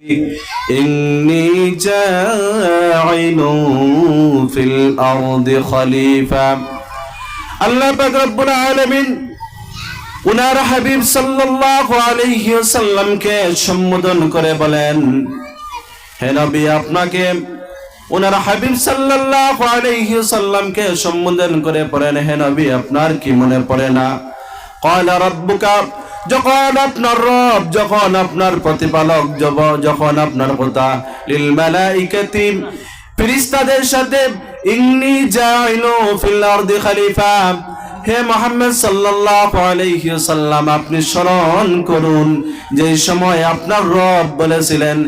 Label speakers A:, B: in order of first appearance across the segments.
A: إني جاعل في الأرض خليفة আল্লাহ পাক রব্বুল আলামিন উনার হাবিব সাল্লাল্লাহু আলাইহি ওয়াসাল্লামকে সম্বোধন করে বলেন হে নবী আপনাকে ওনার হাবিব সাল্লাল্লাহু আলাইহি ওয়াসাল্লামকে সম্বোধন করে পড়েন হে নবী আপনার কি মনে পড়ে না قال ربك যখন আপনার রব, যখন আপনার প্রতিপালক যখন আপনার কথা লিল মালাইকাতি ফেরেশতাদের সাথে ইন্নী জাইলু ফিল আরদি খলিফা। হে মোহাম্মদ ওয়াসাল্লাম, আপনি স্মরণ করুন যে সময় আপনার রব বলেছিলেন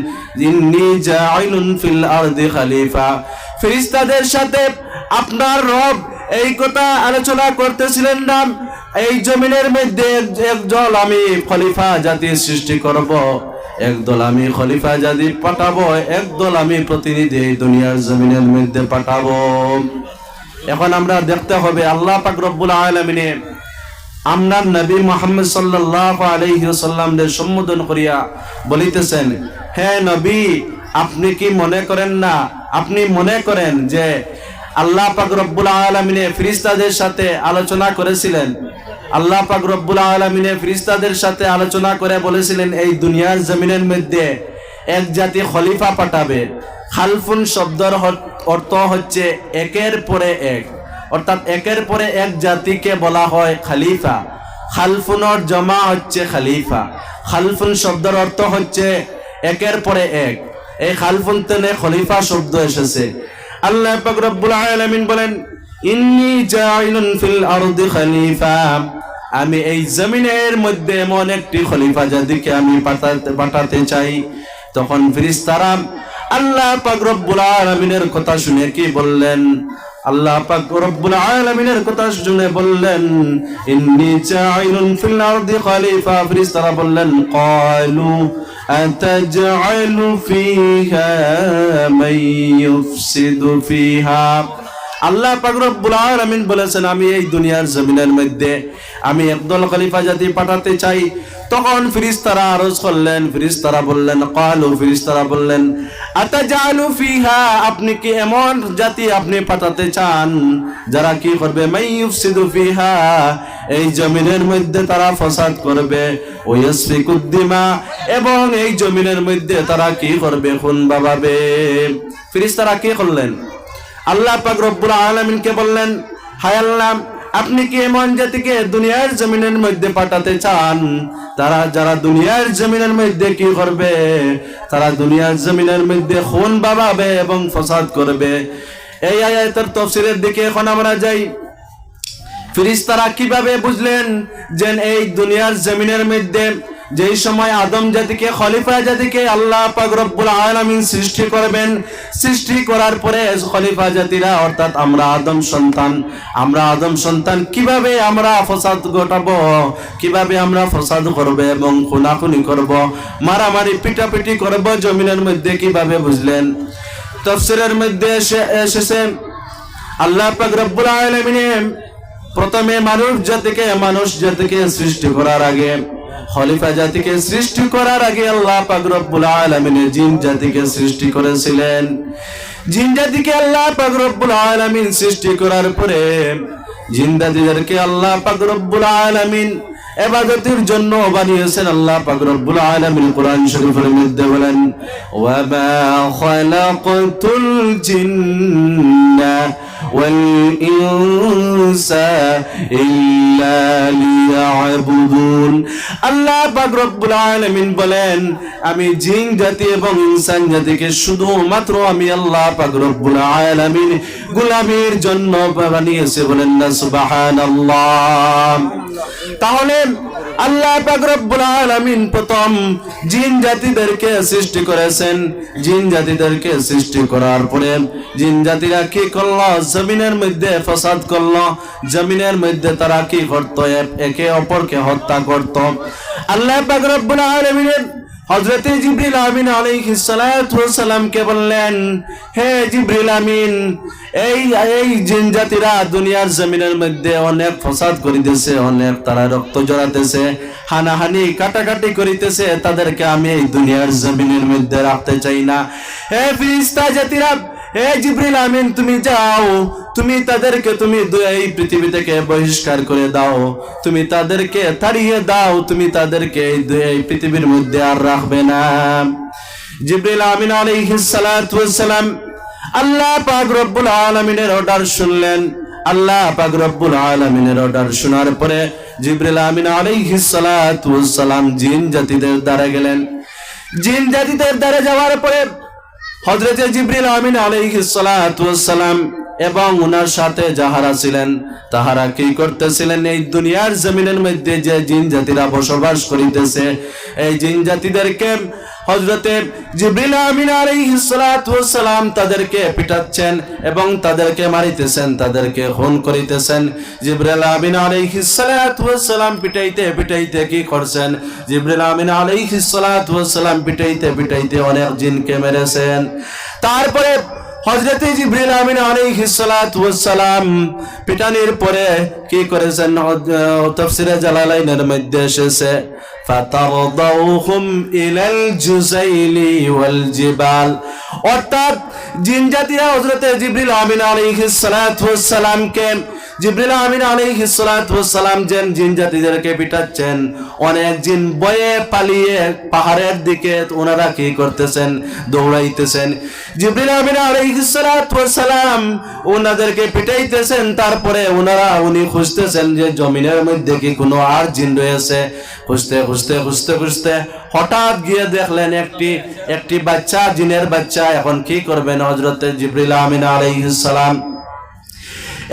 A: সাথে আপনার রব এই কথা আলোচনা করতেছিলেন না এই জমিনের মধ্যে একদল আমি খলিফা জাতির সৃষ্টি করব, একদল আমি খলিফা জাতি পাঠাবো, একদল আমি প্রতিনিধি এই দুনিয়ার জমিনের মধ্যে পাঠাবো। এখন আমরা দেখতে হবে আল্লাহ পাক রব্বুল আলামিনে আমনার নবী মোহাম্মদ সাল্লাল্লাহু আলাইহি ওয়াসাল্লামদের সম্বোধন করিয়া বলিতেছেন, হে নবী, আপনি কি মনে করেন না, আপনি মনে করেন যে আল্লাহ পাক রব্বুল আলামিনে ফেরেশতাদের সাথে আলোচনা করেছিলেন। আল্লাহ পাক রব্বুল আলামিনে ফেরেশতাদের সাথে আলোচনা করে বলেছিলেন, এই দুনিয়ার জমিনের মধ্যে এক জাতি খলিফা পাঠাবে। খালফুন শব্দের অর্থ হচ্ছে একের পরে এক। অর্থাৎ একের পরে এক জাতিকে বলা হয় খালিফা। খালফুনর জমা হচ্ছে খালিফা। খালফুন শব্দের অর্থ হচ্ছে একের পরে এক। এই খালফুন তেনে খলিফা শব্দ এসেছে। আল্লাহ পাক রব্বুল আলামিন বলেন, ইন্নী জাইলুন ফিল আরদি খলিফা। আমি এই জমিনের মধ্যে এমন একটি খলিফা যাদেরকে আমি পাঠাতে পাঠাতে চাই। তখন ফিরিস্তারা আল্লাহ পাক রব্বুল আলামিনের কথা শুনে কি বললেন? আল্লাহ পাক রব্বুল আলামিনের কথা শুনে বললেন, ইন্নী জাইলুন ফিল আরদি খলিফা। ফিরিস্তারা বললেন ক্বালু আতাজআলু ফিহা মান ইউফসিদু ফিহা আল্লাহ পাক রব্বুল আলামিন বলেছেন, আমি এই দুনিয়ার জমিনের মধ্যে আমি একদল খলিফা জাতি পাঠাতে চাই। তখন ফিরিস্তারা আরজ করলেন, ফিরিস্তারা বললেন, কালু, ফিরিস্তারা বললেন, আতাজালু ফিহা, আপনি কি এমন জাতি আপনি পাঠাতে চান যারা কি করবে? মাইয়ুফসিদু ফিহা, এই জমিনের মধ্যে তারা ফসাদ করবে। ওয়াসফিকুদ্দিমা, এবং এই জমিনের মধ্যে তারা কি করবে? খুন বাবাবে ফিরিস্তারা কি করলেন? আল্লাহ পাক রব্বুল আলামিনকে বললেন, হায় আল্লাহ, আপনি কি এমন জাতিকে দুনিয়ার জমিনের মধ্যে পাঠাতে চান? তারা, যারা দুনিয়ার জমিনের মধ্যে কি করবে? তারা দুনিয়ার জমিনের মধ্যে খুন বাবাবে এবং ফসাদ করবে। এই আয়াতের তফসিলের দিকে এখন আমরা যাই। ফিরিস্তারা কীভাবে বুঝলেন যে এই দুনিয়ার জমিনের মধ্যে যেই সময় আদম জাতিকে, খলিফা জাতিকে আল্লাহ পাক রব্বুল আলামিন সৃষ্টি করবেন, সৃষ্টি করার পরে খলিফা জাতিরা, অর্থাৎ আমরা আদম সন্তান, আমরা আদম সন্তান, কীভাবে আমরা ফসাদ ঘটাবো? কীভাবে আমরা ফসাদ করবে এবং খুনাখুনি করব? মারামারি, পিটাপিটি করব? জমিনের মধ্যে কীভাবে বুঝলেন? তফসিরের মধ্যে এসে, এসেছে, আল্লাহ পাক রব্বুল আলামিনে প্রথমে মানুষ জাতিকে মানুষ জাতিকে সৃষ্টি করার আগে খলিফা জাতিকে সৃষ্টি করার আগে আল্লাহ পাক রব্বুল আলামিন জিন জাতিকে সৃষ্টি করেছিলেন। জিন জাতিকে আল্লাহ পাক রব্বুল আলামিন সৃষ্টি করার পরে জিন জাতিদেরকে আল্লাহ পাক রব্বুল আলামিন এবাদতের জন্য বানিয়েছেন। আল্লাহ পাক রব্বুল আলামিন কোরআন শরীফের মধ্যে বলেন ওয়া মা খালাকতুল জিন্না ইনসা ইল্লা লিয়াবুদুন আল্লাহ পাক রব্বুল আলামিন বলেন, আমি জিন জাতি এবং ইনসান জাতিকে শুধুমাত্র আমি আল্লাহ পাক রব্বুল আলামিন গোলামির জন্য বানিয়েছে বলেন না, সুবহানাল্লাহ। তাহলে আল্লাহ রব্বুল আলামিন প্রথম জিন জাতিদেরকে সৃষ্টি করেছেন। জিন জাতিদেরকে সৃষ্টি করার পরে জিন জাতিরা কি করল? জমিনের মধ্যে ফসাদ করল। জমিনের মধ্যে তারা কি করতো? একে অপরকে হত্যা করত। আল্লাহ রব্বুল আলামিনের হজরতে জিব্রিল আমিন আলাইহিস সালামকে বললেন, হে জিব্রিল আমিন, এই এই জিন জাতিরা দুনিয়ার জমিনের মধ্যে অনেক ফসাদ করিতেছে, অনেক তারা রক্ত জড়াতেছে, হানাহানি, কাটাকাটি করিতেছে, তাদেরকে আমি এই দুনিয়ার জমিনের মধ্যে রাখতে চাই না। হে ফিরিস্তা জাতিরা, হে জিব্রিল আমিন, তুমি যাও তুমি তাদেরকে তুমি এই পৃথিবী থেকে বহিষ্কার করে দাও। তুমি তাদেরকে তাড়িয়ে দাও, তুমি তাদেরকে এই পৃথিবীর মধ্যে আর রাখবে না। জিব্রিল আমিন আলাইহিস সালাতু আল্লাহ পাক রব্বুল আলামিনের অর্ডার শুনলেন। আল্লাহ পাক রব্বুল আলামিনের অর্ডার শোনার পরে জিব্রিল আমিন আলাইহিস সালাতু ওয়াস সালাম জিন জাতিদের দ্বারা গেলেন। জিন জাতিদের দ্বারা যাওয়ার পরে হজরতে জিব্রিল আমিন আলাইহিস সালাতু ওয়াস সালাম এবং ওনার সাথে যাহারা ছিলেন, তাহারা কি করতেছিলেন? এই দুনিয়ার জমিনের মধ্যে যে জিন জাতিরা বসবাস করিতেছে, এই জিন জাতিদেরকে এবং তাদেরকে মারিতেছেন, তাদেরকে করিতেছেন। আমিন কি করছেন? অনেক মেরেছেন। তারপরে হজরতে জিব্রিল আমিন আলাইহিস সালাতু ওয়াস সালাম পিটানির পরে কি করেছেন? তাফসিরে জালালাইনের মধ্যে এসেছে, ফাতারদাউহুম ইলাল জুজাইলি ওয়াল জিবাল। অর্থাৎ জিন জাতিরা জিবরিল আমিন আমিন যেন জিন জাতিদেরকে অনেক জিন বয়ে পালিয়ে পাহাড়ের দিকে ওনারা কি করতেছেন? দৌড়াইতেছেন। জিবরিল আমিন ওনাদেরকে তারপরে ওনারা উনি খুঁজতেছেন যে জমিনের মধ্যে কি কোনো আর জিন রয়েছে। খুঁজতে খুঁজতে খুঁজতে খুঁজতে হঠাৎ গিয়ে দেখলেন একটি একটি বাচ্চা, জিনের বাচ্চা। এখন কি করবেন হজরতে জিবরিল আমিন আলাইহিস সালাম?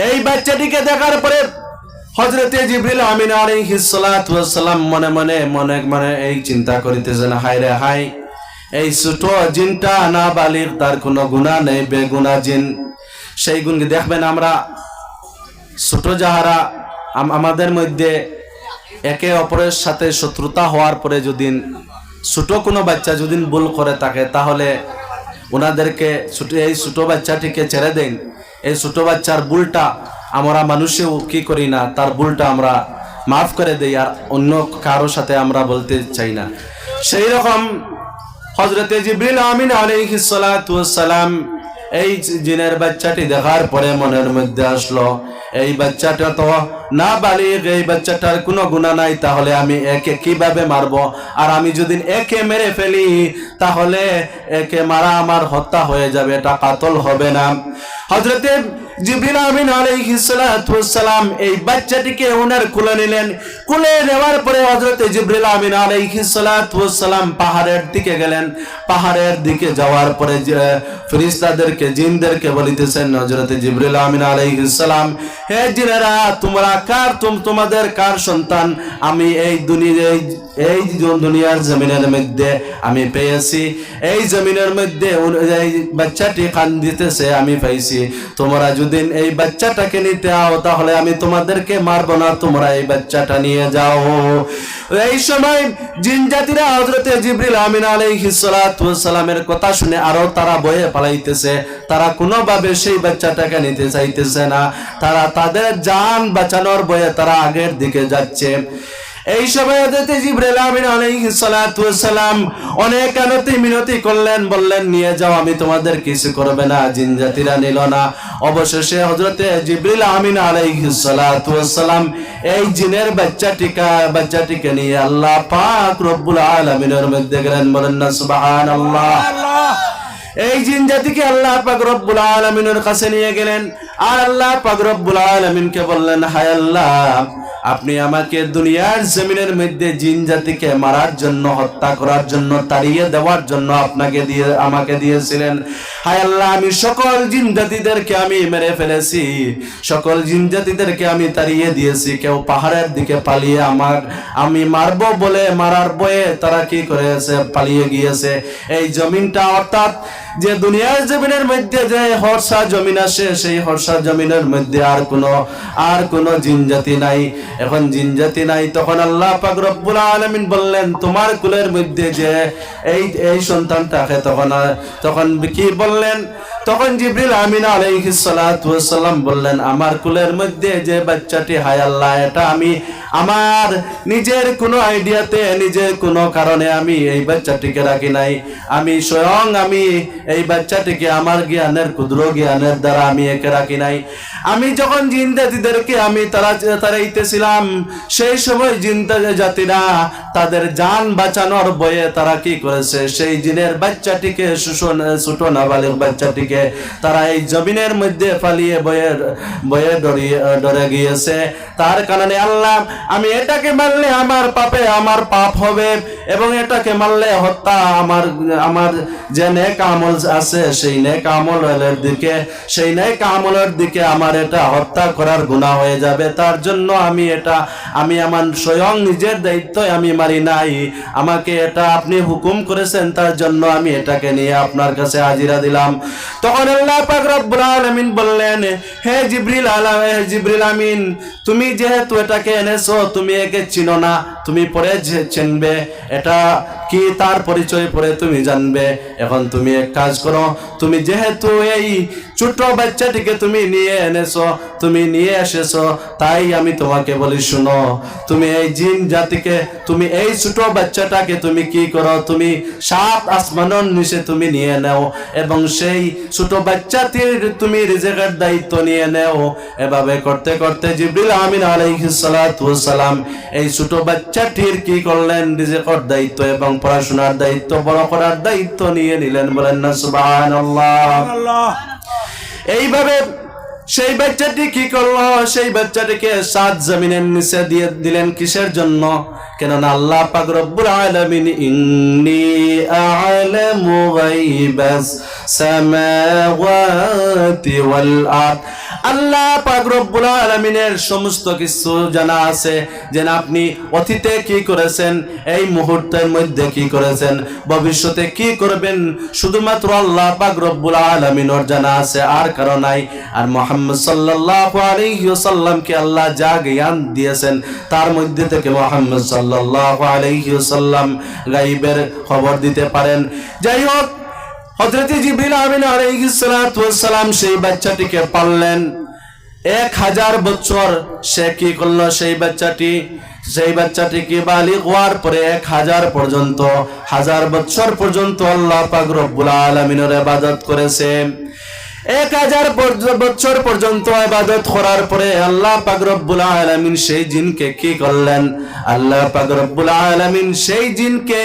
A: এই বাচ্চাটিকে দেখার পরে হজরতে জিবরিল আমিন আলাইহিস সালাতু ওয়াস মনে মনে মনে মনে এই চিন্তা করিতেছেন, হায় রে, হায়, এই ছোট জিনটা না বালিক তার কোনো গুণা নেই বেগুনা জিন। সেই গুণকে দেখবেন আমরা ছোট যাহারা আমাদের মধ্যে একে অপরের সাথে শত্রুতা হওয়ার পরে যদি ছোট কোনো বাচ্চা যদি ভুল করে থাকে, তাহলে ওনাদেরকে ছোট এই ছোট বাচ্চাটিকে ছেড়ে দেন। এই ছোট বাচ্চার ভুলটা আমরা মানুষেও কি করি না, তার ভুলটা আমরা মাফ করে দেই আর অন্য কারোর সাথে আমরা বলতে চাই না। সেই রকম হজরতে জিবরিল আমিন আলাইহিস সালাতু ওয়াস সালাম এই জিনের বাচ্চাটি দেখার পরে মনের মধ্যে আসলো, এই বাচ্চাটা তো না বালিগ, এই বাচ্চাটার কোনো গুণা নাই, তাহলে আমি একে কীভাবে মারবো? আর আমি যদি একে মেরে ফেলি, তাহলে একে মারা আমার হত্যা হয়ে যাবে, এটা কাতল হবে না। হজরতে জিবরিল আমিন আলাইহিস সালাম এই বাচ্চাটিকে ওনার কুলে নিলেন। কুলে নেওয়ার পরে হযরতে জিবরিল আমিন আলাইহিস সালাতু ওয়াস সালাম পাহাড়ের দিকে গেলেন। পাহাড়ের দিকে যাওয়ার পরে ফেরেশতাদেরকে, জিনদেরকে বলিতেছেন, হযরতে জিবরিল আমিন আলাইহিস সালাম, হে জিনেরা, তোমরা কার তুম, তোমাদের কার সন্তান? আমি এই দুনিয়ার এই দুনিয়ার জমিনের মধ্যে আমি পেয়েছি। এই জমিনের মধ্যে এই বাচ্চাটি কান দিতেছে আমি পাইছি। তোমরা যদি এই বাচ্চাটাকে নিতে আও, তাহলে আমি তোমাদেরকে মারবো না। তোমরা এই বাচ্চাটা নিয়ে যাও। এই সময় জিন জাতিরা হজরতে জিবরিল আমিন আলাইহিসালামের কথা শুনে আরও তারা বয়ে পালাইতেছে। তারা কোনোভাবে সেই বাচ্চাটাকে নিতে চাইতেছে না। তারা তাদের জান বাঁচানোর বয়ে তারা আগের দিকে যাচ্ছে। এই সময় হযরত জিবরাইল আমিন আলাইহিস সালাতু ওয়াস সালাম অনেক আনতি মিনতি করলেন, বললেন, নিয়ে যাও, আমি তোমাদের কিছু করবে না জিন জাতিরা নিল না। অবশেষে হযরতে জিবরিল আমিন আলাইহিস সালাতু ওয়াস সালাম এই জিনের বাচ্চাটিকা, বাচ্চাটিকে নিয়ে আল্লাহ পাক রব্বুল আলামিনের মধ্যে গেলেন, বলেন, না, সুবহানাল্লাহ। এই জিন জাতিকে আল্লাহ পাক রব্বুল আলামিনের কাছে নিয়ে গেলেন। আর আল্লাহ পাক রব্বুল আলামিনকে বললেন, হায় আল্লাহ আপনি আমাকে দুনিয়ার জমিনের মধ্যে জিন জাতিকে মারার জন্য, হত্যা করার জন্য, তাড়িয়ে দেওয়ার জন্য আপনাকে দিয়ে, আমাকে দিয়েছিলেন। হায় আল্লাহ, আমি সকল জিন জাতিদেরকে আমি মেরে ফেলেছি। সকল জিন জাতিদেরকে আমি তাড়িয়ে দিয়েছি। কেউ পাহাড়ের দিকে পালিয়ে আমার, আমি মারবো বলে মারার বয়ে তারা কি করেছে? পালিয়ে গিয়েছে। এই জমিনটা অর্থাৎ যে দুনিয়ার জমিনের মধ্যে যে হর্ষা জমিন আসে, সেই হর্ষা জমিনের মধ্যে আর কোনো আর কোনো জিন জাতি নাই। এখন জিনজাতি নাই, তখন আল্লাহ পাক রব্বুল আলামিন বললেন, তোমার কুলের মধ্যে যে এই এই সন্তান সন্তানটাকে তখন তখন কি বললেন? তখন জিবরিল আমিন ওয়াসসালাম বললেন, আমার কুলের মধ্যে যে বাচ্চাটি হায় আল্লাহ, এটা আমি, আমার নিজের কোনো আইডিয়াতে, নিজের কোনো কারণে আমি এই বাচ্চাটিকে রাখি নাই। আমি স্বয়ং আমি এই বাচ্চাটিকে আমার জ্ঞানের ক্ষুদ্র জ্ঞানের দ্বারা আমি একে রাখি নাই। আমি যখন জিন জাতিদেরকে আমি তারা তারাইতেছিলাম, সেই সময় জিন জাতিরা তাদের যান বাঁচানোর বয়ে তারা কি করেছে? সেই জিনের বাচ্চাটিকে শোষণ ছোট নাবালিক বাচ্চাটিকে তারা এই জমিনের মধ্যে ফালিয়ে বয়ে বয়ে ডরিয়ে, ডরে গিয়েছে। তার কারণে আল্লাহ, আমি এটাকে মারলে আমার পাপে আমার পাপ হবে এবং এটাকে মারলে হত্যা আমার আমার যে নেক আমল আছে, সেই নেক আমলের দিকে, সেই নেক আমলের দিকে আমার এটা হত্যা করার গুনাহ হয়ে যাবে। তার জন্য আমি এটা, আমি আমার স্বয়ং নিজের দায়িত্ব আমি মারি নাই। আমাকে এটা আপনি হুকুম করেছেন, তার জন্য আমি এটাকে নিয়ে আপনার কাছে হাজিরা দিলাম। তখন আল্লাহ পাক রব্বুল আলামিন বললেন, হে জিবরিল আলা হে জিবরিল আমিন, তুমি যেহেতু এটাকে এনেছো, তুমি একে চিনো না, তুমি পরে চিনবে, এটা কি তার পরিচয় পরে তুমি জানবে। এখন তুমি এক কাজ করো, তুমি যেহেতু এই ছোট বাচ্চাটিকে তুমি নিয়ে এনেছো তুমি নিয়ে এসেছ তাই আমি তোমাকে বলি শুনো তুমি এই জিন জাতিকে তুমি এই ছোট বাচ্চাটাকে তুমি কি করো? তুমি সাত আসমানের নিচে তুমি নিয়ে নাও এবং সেই ছোট বাচ্চাটির তুমি রিজেকের দায়িত্ব নিয়ে নাও। এভাবে করতে করতে জিবরিল আমিন আলাইহিস সালাতু ওয়াস সালাম এই ছোট বাচ্চাটির কি করলেন? রিজেকের দায়িত্ব এবং পড়াশোনার দায়িত্ব বড় করার দায়িত্ব নিয়ে নিলেন বলেন না সুবহানাল্লাহ। এইভাবে সেই বাচ্চাটি কি করল? সেই বাচ্চাটিকে সাত জমিনের নিচে দিয়ে দিলেন কিসের জন্য? কেননা আল্লাহ পাক রব্বুল আলামিন, ইন্নি আ'লামু গায়বাস সামাওয়াতি ওয়াল আরদ। আল্লাহ পাক রব্বুল আলামিনের সমস্ত কিছু জানা আছে। যে আপনি অতীতে কি করেছেন, এই মুহূর্তের মধ্যে কি করেছেন, ভবিষ্যতে কি করবেন, শুধুমাত্র আল্লাহ পাক রব্বুল আলামিনের জানা আছে, আর কারণ নাই। আর মোহাম্মদ সাল্লাল্লাহু আলাইহি ওয়াসাল্লামকে আল্লাহ যা জ্ঞান দিয়েছেন, তার মধ্যে থেকে মোহাম্মদ সাল্লাল্লাহু আলাইহি ওয়াসাল্লাম গায়বের খবর দিতে পারেন। যাই হোক হযরত জিবরিল আমিন আলাইহিস সালাতু ওয়াস সালাম সেই বাচ্চাটিকে পাললেন। এক হাজার বছর সে কি করল সেই বাচ্চাটি? সেই বাচ্চাটিকে বালিক হওয়ার পরে এক হাজার পর্যন্ত, হাজার বছর পর্যন্ত আল্লাহ পাক রব্বুল আলামিনের ইবাদত করেছে। এক হাজার বছর পর্যন্ত ইবাদত করার পরে আল্লাহ পাক রব্বুল আলামিন সেই জিনকে কি করলেন? আল্লাহ পাক রব্বুল আলামিন সেই জিনকে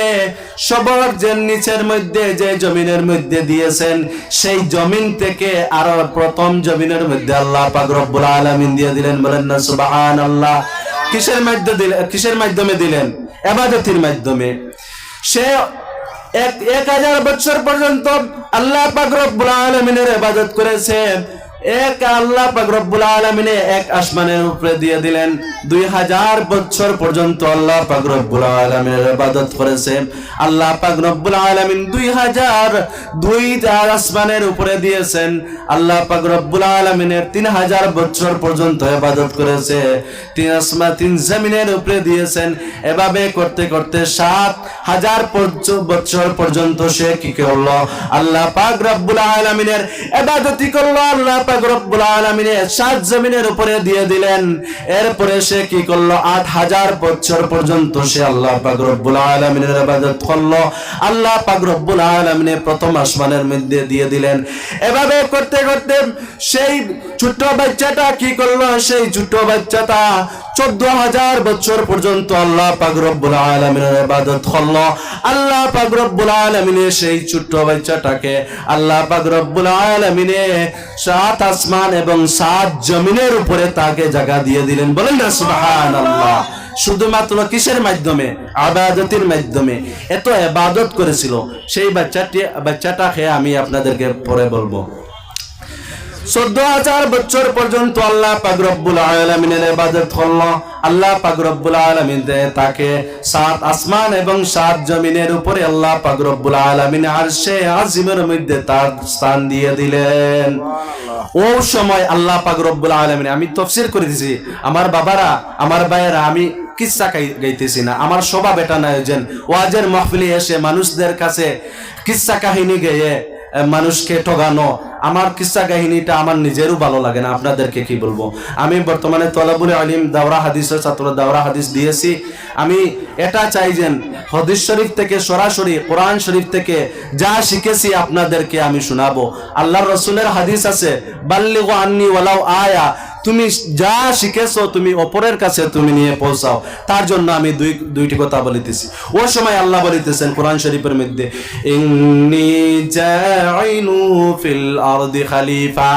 A: সবার যে নিচের মধ্যে, যে জমিনের মধ্যে দিয়েছেন, সেই জমিন থেকে আরও প্রথম জমিনের মধ্যে আল্লাহ পাক রব্বুল আলামিন দিয়ে দিলেন। বলেন না সুবাহান আল্লাহ কিসের মাধ্যমে দিলেন কিসের মাধ্যমে দিলেন? ইবাদতের মাধ্যমে। সে এক হাজার বছর পর্যন্ত আল্লাহ পাক রব্বুল আলমিনের ইবাদত করেছে এক আল্লাহ পাক আলমিনে এক আসমানের উপরে দিয়ে দিলেন। দুই হাজার বছর পর্যন্ত আল্লাহ পাক রব্বুল আলমিনের ইবাদত করেছে। আল্লাহ পাক আলমিন দুই হাজার দুই আসমানের উপরে দিয়েছেন। আল্লাহ পাক আলমিনের তিন হাজার বছর পর্যন্ত ইবাদত করেছে। তিন আসমা, তিন জমিনের উপরে দিয়েছেন। এভাবে করতে করতে সাত হাজার বছর পর্যন্ত সে কি করল? আল্লাহ পাক আলামিনের ইবাদতি করল, আল্লাহ পাক হাজার বছর পর্যন্ত আল্লাহ পাক আল্লাহ পাক রব্বুল আলামিনের প্রথম আসমানের মধ্যে দিয়ে দিলেন। এভাবে করতে করতে সেই ছোট্ট বাচ্চাটা কি করল? সেই ছোট্ট বাচ্চাটা চোদ্দ হাজার বছর পর্যন্ত আল্লাহ পাক রব্বুল আলামিনের ইবাদত করল। আল্লাহ পাক রব্বুল আলামিনে সেই ছোট্ট বাচ্চাটাকে আল্লাহ পাক রব্বুল আলামিনে সাত আসমান এবং সাত জমিনের উপরে তাকে জায়গা দিয়ে দিলেন। বলেন না, সুবহানাল্লাহ। শুধুমাত্র কিসের মাধ্যমে? আবাদতের মাধ্যমে। এত এবাদত করেছিল। সেই বাচ্চাটি বাচ্চাটাকে আমি আপনাদেরকে পরে বলব। চোদ্দ হাজার বছর পর্যন্ত আল্লাহ আলামিনের ইবাদত আল্লাহ আলামিন তাকে সাত আসমান এবং সাত জমিনের উপরে আল্লাহ আলামিন আরশে আজিমের মধ্যে তার স্থান দিয়ে দিলেন। ও সময় আল্লাহ পাক রব্বুল আলমিন, আমি তফসির করে দিছি, আমার বাবারা, আমার ভাইয়েরা, আমি গাই- গাইতেছি না, আমার স্বভাব এটা যে ওয়াজের মাহফিলে এসে মানুষদের কাছে কিচ্ছা কাহিনী গেয়ে মানুষকে ঠগানো, আমার কিসা কাহিনীটা আমার নিজেরও ভালো লাগে না, আপনাদেরকে কি বলব? আমি বর্তমানে তলাবুল আলিম দাওরা হাদিসের ছাত্র, দাওরা হাদিস দিয়েছি। আমি এটা চাই যে হদিস শরীফ থেকে সরাসরি, কোরআন শরীফ থেকে যা শিখেছি আপনাদেরকে আমি শোনাবো। আল্লাহ রসুলের হাদিস আছে, বাল্লিগো আন্নি ওয়ালাও আয়া তুমি যা শিখেছো, তুমি অপরের কাছে তুমি নিয়ে পৌঁছাও। তার জন্য আমি দুই, দুইটি কথা বলিতেছি। ওই সময় আল্লাহ বলিতেছেন কোরআন শরীফের মধ্যে খালিফা।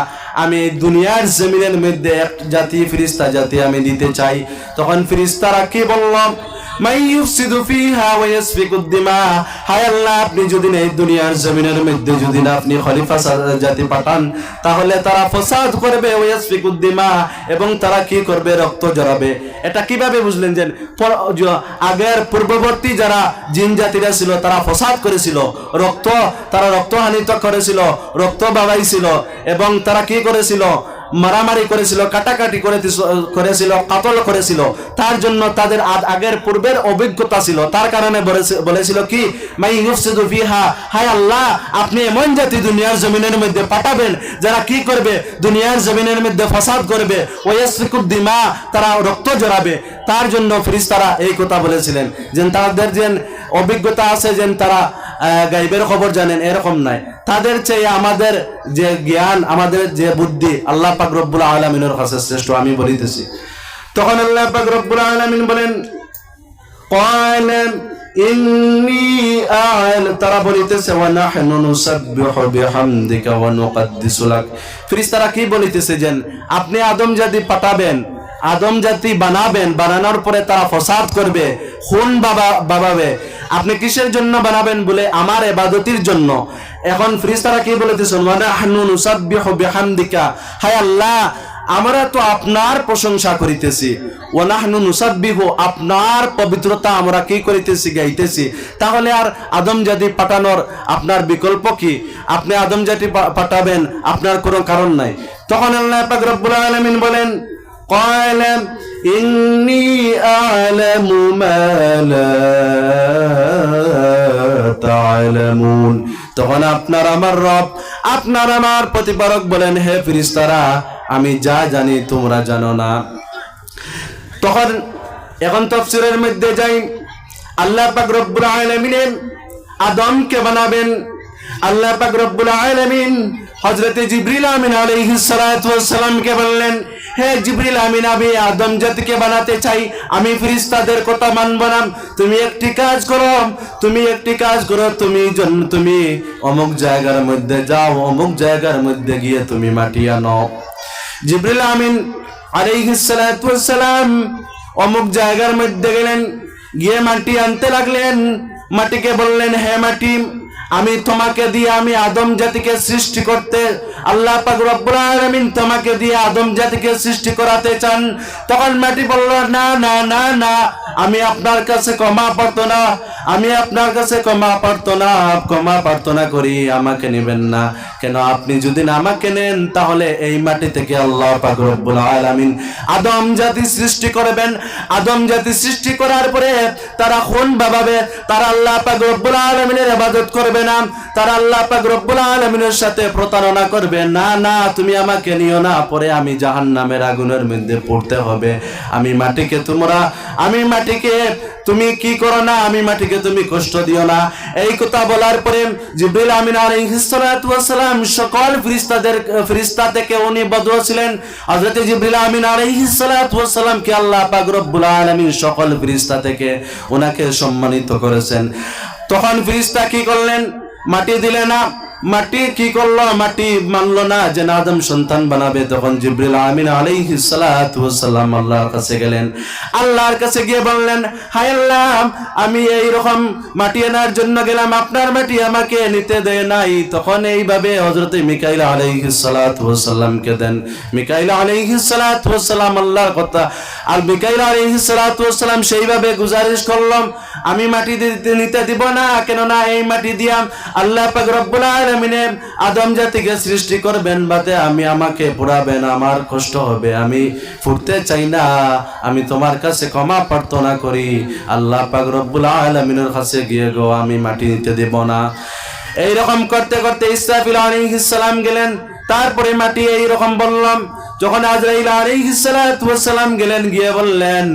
A: আমি দুনিয়ার জমিনের মধ্যে এক জাতি, ফিরিস্তা জাতি আমি দিতে চাই। তখন ফিরিস্তারা কি বললাম আপনি যদি এই দুনিয়ার জমিনের মধ্যে, যদি আপনি জাতি পাঠান, তাহলে তারা ফসাদ করবে এবং তারা কি করবে? রক্ত এটা কীভাবে বুঝলেন যে আগের পূর্ববর্তী যারা জিন জাতিরা ছিল, তারা ফসাদ করেছিল। রক্ত তারা রক্তহানিত করেছিল, রক্ত বাবাইছিল এবং তারা কি করেছিল? মারামারি করেছিল, কাটাকাটি করেছিল কাতল করেছিল। তার জন্য তাদের আগের পূর্বের অভিজ্ঞতা ছিল। তার কারণে বলেছিল কি হায় আল্লাহ, আপনি এমন জাতি দুনিয়ার জমিনের মধ্যে পাঠাবেন, যারা কি করবে? দুনিয়ার জমিনের মধ্যে ফসাদ করবে। ওয়াসফিকুদ দিমা, তারা রক্ত জড়াবে। তার জন্য ফিরিস্তারা এই কথা বলেছিলেন। যে তাদের যে অভিজ্ঞতা আছে যে তারা গাইবের খবর জানেন, এরকম নাই। তাদের চেয়ে আমাদের যে জ্ঞান, আমাদের যে বুদ্ধি, আল্লাহ পাক রব্বুল আলমিনের কাছে শ্রেষ্ঠ, আমি বলিতেছি। তখন আল্লাহ পাক রব্বুল আলমিন বলেন তারা কি বলিতেছে যেন, আপনি আদম যদি পাঠাবেন আদম জাতি বানাবেন, বানানোর পরে তারা ফসাদ করবে। খুন বাবা, বাবাবে, আপনি কিসের জন্য বানাবেন বলে? আমার এবাদতির জন্য। এখন কি বলিতেছেন ওয়ানাহনু নুসাব্বিহু বিহামদিকা। হায় আল্লাহ, আমরা তো আপনার প্রশংসা করিতেছি। ওনাহনু নুসাব্বিহু, আপনার পবিত্রতা আমরা কি করিতেছি, গাইতেছি? তাহলে আর আদম জাতি পাঠানোর আপনার বিকল্প কি? আপনি আদম জাতি পাঠাবেন, আপনার কোনো কারণ নাই। তখন আল্লাহ রব্বুল বলেন قال إني أعلم ما لا تعلمون তখন আপনার আমার রব আপনার আমার প্রতিপারক বলেন হে ফিরিস্তারা আমি যা জানি তোমরা জানো না তখন এখন তফসিরের মধ্যে যাই আল্লাহ পাক রব্বুল আলামিন আদমকে বানাবেন আল্লাহ পাক রব্বুল আলামিন হযরতে জিবরিল আমিন আলাইহিস সালাতু ওয়াস সালামকে বললেন হে জিবরিল আমিন, আমি আদম জাতিকে বানাতে চাই। আমি ফিরিস্তাদের কথা মানব না। তুমি একটি কাজ করো, তুমি একটি কাজ করো, তুমি তুমি অমুক জায়গার মধ্যে যাও, অমুক জায়গার মধ্যে গিয়ে তুমি মাটি আনো। জিবরিল আমিন আলাইহিস সালাতু ওয়াস সালাম অমুক জায়গার মধ্যে গেলেন, গিয়ে মাটি আনতে লাগলেন। মাটিকে বললেন, হে মাটি, আমি তোমাকে দিয়ে আমি আদম জাতিকে সৃষ্টি করতে আল্লাহ পাক রব্বুল আলামিন তোমাকে দিয়ে আদম জাতিকে সৃষ্টি করাতে চান। তখন মাটি বলল, না না না না, আমি আপনার কাছে ক্ষমা প্রার্থনা, আমি আপনার কাছে ক্ষমা প্রার্থনা ক্ষমা প্রার্থনা করি, আমাকে নেবেন না। কেন, আপনি যদি আমাকে নেন, তাহলে এই মাটি থেকে আল্লাহ পাক রব্বুল আলামিন আদম জাতি সৃষ্টি করবেন। আদম জাতি সৃষ্টি করার পরে তারা খুন বাবাবে, তারা আল্লাহ পাক রব্বুল আলামিনের ইবাদত করবে না, তারা আল্লাহ পাক রব্বুল আলামিনের সাথে প্রতারণা করবে। না না, তুমি আমাকে নিও না। পরে আমি জাহান্নামের আগুনের মধ্যে পড়তে হবে। আমি মাটিকে তোমরা, আমি মাটিকে তুমি কি করো না? আমি মাটিকে তুমি কষ্ট দিও না। এই কথা বলার পরে জিব্রিল আমিন আলাইহিস সালাতু সকল ফেরেশতাদের ফেরেশতা থেকে উনি বদল ছিলেন। হযরত জিব্রিল আমিন আলাইহিস সালাতু ওয়াস সালাম কে আল্লাহ পাক রব্বুল আলামিন সকল ফেরেশতা থেকে ওনাকে সম্মানিত করেছেন। তখন ফেরেশতা কি করলেন? মাটি দিলে না। মাটি কি করল? মাটি মানলো না। যে আদম সন্তান বানাবে। তখন জিব্রিল আমিন আলাইহিস সালাতু ওয়াস সালাম আল্লাহর কাছে গেলেন। আল্লাহর কাছে গিয়ে বললেন, হায় আল্লাহ, আমি এই রকম মাটি আনার জন্য গেলাম। আপনার মাটি আমাকে নিতে দেয় নাই। তখন এইভাবে হযরত মিকাইল সালামকে দেন। মিকাইল আলাইহিস সালাতু ওয়াস সালাম আল্লাহর কথা। আর মিকাইল আলাইহিস সালাতু ওয়াস সালাম সেইভাবে গুজারিশ করলাম আমি মাটি নিতে দিব না। কেননা এই মাটি দিয়াম আল্লাহ পাক রব্বুল আলমিনে আদম জাতিকে সৃষ্টি করবেন বাতে আমি আমাকে পুরাবেন আমার কষ্ট হবে, আমি ফুটতে চাই না, আমি তোমার কাছে ক্ষমা প্রার্থনা করি। আল্লাহ পাক রব্বুল আলমিনের কাছে গিয়ে গো, আমি মাটি নিতে দেব না। এইরকম করতে করতে ইসরাফিল আলাইহিস সালাম গেলেন, তারপরে মাটি এইরকম বললাম, যখন আজরাইল আলাইহিস সালাম গেলেন, গিয়ে বললেন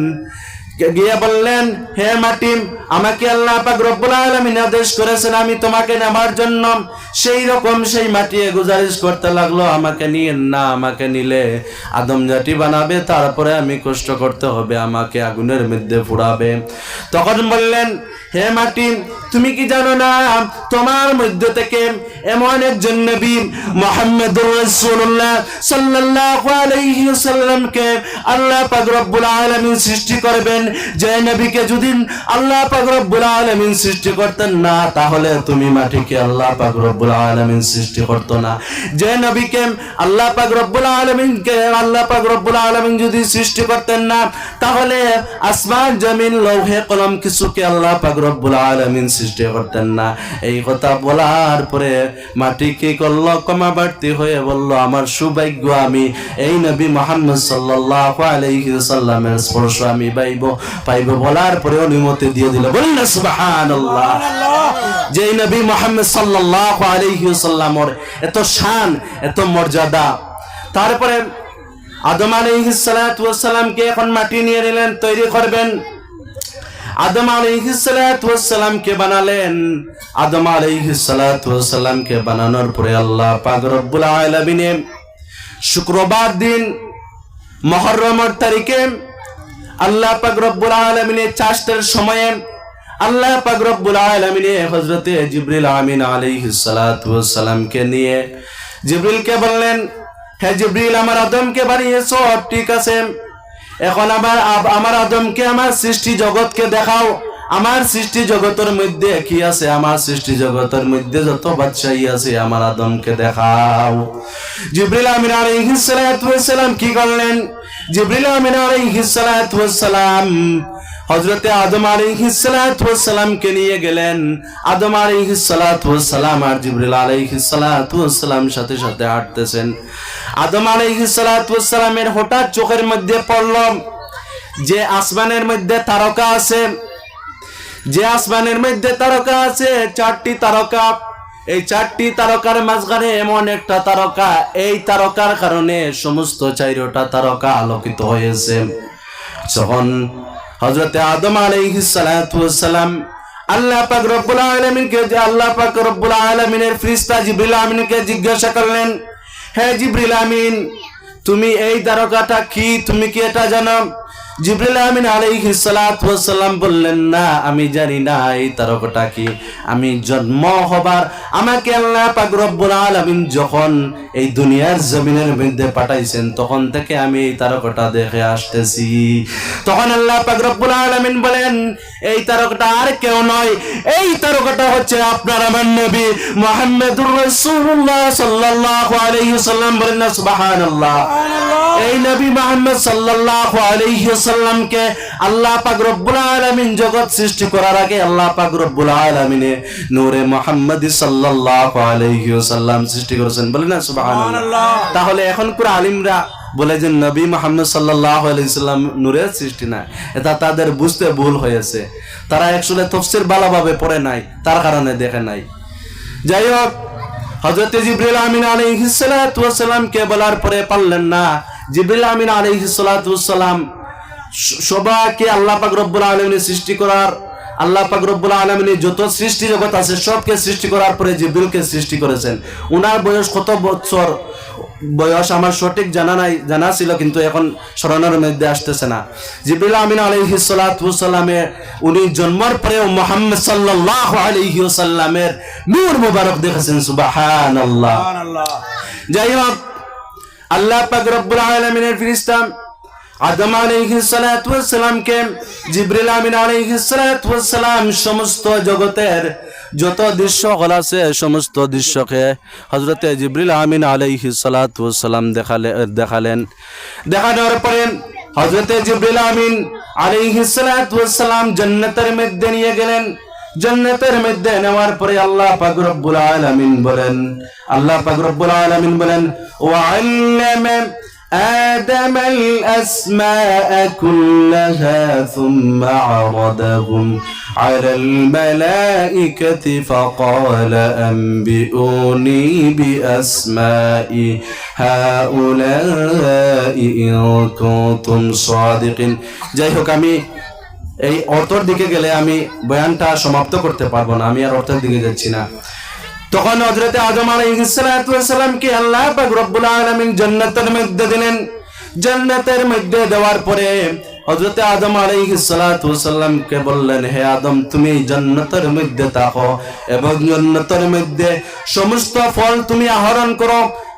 A: গিয়ে বললেন হে মাটি আমাকে আল্লাহ পাক রব্বুল আলামিন আদেশ করেছেন, আমি তোমাকে নেবার জন্য সেই রকম সেই মাটি গুজারিশ করতে লাগল। আমাকে নিয়ে না, আমাকে নিলে আদম জাতি বানাবে, তারপরে আমি কষ্ট করতে হবে, আমাকে আগুনের মধ্যে ফুরাবে। তখন বললেন, হে মাটি তুমি কি জানো না, তোমার মধ্য থেকে এমন একজন নবী মোহাম্মদুর রাসূলুল্লাহ সাল্লাল্লাহু আলাইহি ওয়াসাল্লামকে আল্লাহ পাক রব্বুল আলামিন সৃষ্টি করবেন নবীকে যদি আল্লাহ সৃষ্টি করতেন না, তাহলে তুমি মাটিকে আল্লাহ সৃষ্টি করতো না। নবীকে আল্লাহ আল্লাহ যদি সৃষ্টি করতেন না, তাহলে আসমান, জমিন, লৌহে, কলম কিছুকে আল্লাহ পাক আলামিন সৃষ্টি করতেন না। এই কথা বলার পরে মাটি কি করল কমা হয়ে বলল, আমার সৌভাগ্য আমি, এই নবী মোহাম্মদ সাল্লাল্লাহু আলাইহি সাল্লামের স্পর্শ আমি পাইব। পাইব বলার পরে অনুমতি দিয়ে দিল বললেন সুবহানাল্লাহ। যে নবী মোহাম্মদ সাল্লাল্লাহু আলাইহি এত শান এত মর্যাদা তারপরে আদম আলাইহিস সালাতু এখন মাটি নিয়ে নিলেন তৈরি করবেন। আদম আলাইহিসসালামকে বানালেন। আদম আলাইহিসসালামকে বানানোর পরে আল্লাহ পাক রব্বুল আলামিনে শুক্রবার দিন মহররমের তারিখে আল্লাহ পাক রব্বুল আলামিনে চাষের সময়ে, আল্লাহ পাক রব্বুল আলামিনে হযরতে জিবরিল আমিন আলাইহিসসালামকে নিয়ে জিবরিলকে বললেন, হে জিবরিল, আমার আদমকে বানিয়েছো ঠিক আছে। এখন আবার আব- আমার আদমকে, আমার সৃষ্টি জগৎকে দেখাও। আমার সৃষ্টি জগতের মধ্যে কি আছে? আমার সৃষ্টি জগতের মধ্যে যত বাদশাহী আছে, আমার আদমকে দেখাও। জিবরিল আমিন সালাম কি করলেন? জিবরিল আমিন আলাইহিস সালাতু ওয়াস সালাম হজরতে আদম সালামকে নিয়ে গেলেন। আদম আলাইহিস সালাতু ওয়াস সালাম আর জিবরিল আলাইহিস সালাতু ওয়াস সালাম সাথে সাথে হাঁটতেছেন। আদম আলাইহিস সালাতু ওয়াস সালামের হঠাৎ চোখের মধ্যে পড়ল যে আসমানের মধ্যে তারকা আছে। যে আসমানের মধ্যে তারকা আছে, চারটি তারকা এই চারটি তারকার মাঝখানে এমন একটা তারকা, এই তারকার কারণে সমস্ত চাইরটা তারকা আলোকিত হয়েছে। যখন হযরতে আদম আলাইহিস সালাতু ওয়াস সালাম আল্লাহ পাক রব্বুল আলামিনকে যে আল্লাহ পাক রব্বুল আলামিনের ফেরেশতা জিবরিল আমিনকে জিজ্ঞাসা করলেন, হে জিবরিল আমিন, তুমি এই তারকাটা কি? তুমি কি এটা জানো? জিবরিল আমিন আলাইহিস সালাতু ওয়াস সালাম বললেন না আমি জানি না এই তারকাটা কি? আমি জন্ম হবার আমাকে আল্লাহ পাক রব্বুল আলামিন যখন এই দুনিয়ার জমিনের মধ্যে পাঠাইছেন তখন থেকে আমি এই তারকাটা দেখে আসতেছি। তখন আল্লাহ পাক রব্বুল আলামিন বলেন এই তারকাটা আর কেউ নয়। এই তারকাটা হচ্ছে আপনার আমার নবী মুহাম্মদুর রাসূলুল্লাহ সাল্লাল্লাহু আলাইহি ওয়াসাল্লাম বলেন সুবহানাল্লাহ। এই নবী মুহাম্মদ সাল্লাল্লাহু আলাইহি ওয়াসাল্লামকে আল্লাহ পাক রব্বুল আলামিন জগৎ সৃষ্টি করার আগে আল্লাহ পাক রব্বুল আলামিনে নূরে মুহাম্মদ সাল্লাল্লাহু আলাইহি ওয়াসাল্লাম সৃষ্টি করেছেন। বলেন না? সুবহানাল্লাহ। তাহলে এখন পুরো আলিমরা বলে যে নবী মোহাম্মদ সাল্লাহ আলাইসাল্লাম নূরের সৃষ্টি না এটা তাদের বুঝতে ভুল হয়েছে। তারা একচুয়ালি তফসির ভালোভাবে পড়ে নাই তার কারণে দেখে নাই। যাই হোক হজরত জিবরিল আমিন আলাইহিসসালাম কে বলার পরে পারলেন না। জিবরিল আমিন আলাইহিসসালাম সবাইকে আল্লাহ পাক রব্বুল আলামিনের সৃষ্টি করার আল্লাহ পাক রব্বুল আলামিনের যত সৃষ্টি জগৎ আছে সবকে সৃষ্টি করার পরে জিবরিলকে সৃষ্টি করেছেন। উনার বয়স কত বছর বয়স আমার সঠিক জানা নাই জানা ছিল কিন্তু এখন স্মরণের মধ্যে আসতেছে না। জিবরিল আমিন আলাইহিস সালাতু উনি জন্মের পরেও মুহাম্মদ সাল্লাল্লাহু আলাইহি ওয়াসাল্লামের নূর মুবারক দেখেছেন সুবহানাল্লাহ। যাই হোক আল্লাহ পাক রব্বুল আলামিনের ফেরেশতা আদম আলাইহিস সালাতু ওয়াস সালামকে জিবরিল আমিন আলাইহিস সালাতু ওয়াস সালাম সমস্ত জগতের যত দৃশ্য হল আছে, সমস্ত দৃশ্যকে হযরতে জিবরিল আমিন আলাইহিস সালাতু ওয়াস সালাম দেখালে, দেখালেন। দেখানোর পরে হযরতে জিবরিল আমিন আলাইহিস সালাতু ওয়াস সালাম জান্নাতের মধ্যে নিয়ে গেলেন। জান্নাতের মধ্যে নেওয়ার পরে আল্লাহ পাক রব্বুল আলামিন বলেন, আল্লাহ পাক রব্বুল আলামিন বলেন ওয়াল্লামা آدم الأسماء كلها ثم عرضهم على الملائكة فقال أنبئوني بأسماء هؤلاء إن كنتم صادقين যাই হোক আমি এই অর্থর দিকে গেলে আমি বয়ানটা সমাপ্ত করতে পারবো না আমি আর অর্থের দিকে যাচ্ছি না তখন হজরতে আজম আলাইসালামকে আল্লাহ রব্বুল আলমিন জান্নাতের মধ্যে দিলেন। জান্নাতের মধ্যে দেওয়ার পরে হজরতে আদম আলাইসালামকে বললেন, হে আদম, তুমি জন্নতের মধ্যে থাকো এবং জন্নতের মধ্যে সমস্ত ফল তুমি আহরণ করো।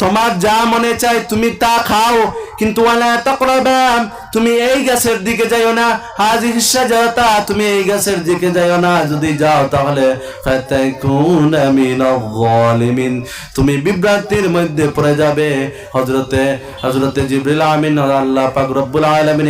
A: তোমার যা মনে চাই তুমি তা খাও। কিন্তু তুমি এই গাছের দিকে যাইও না। হাজি হিসা যাও তা তুমি এই গাছের দিকে যাইও না। যদি যাও তাহলে তুমি বিভ্রান্তির মধ্যে পড়ে যাবে। হজরতে হজরতে জিবরিল আমিন আল্লাহ পাক রব্বুল আলামিন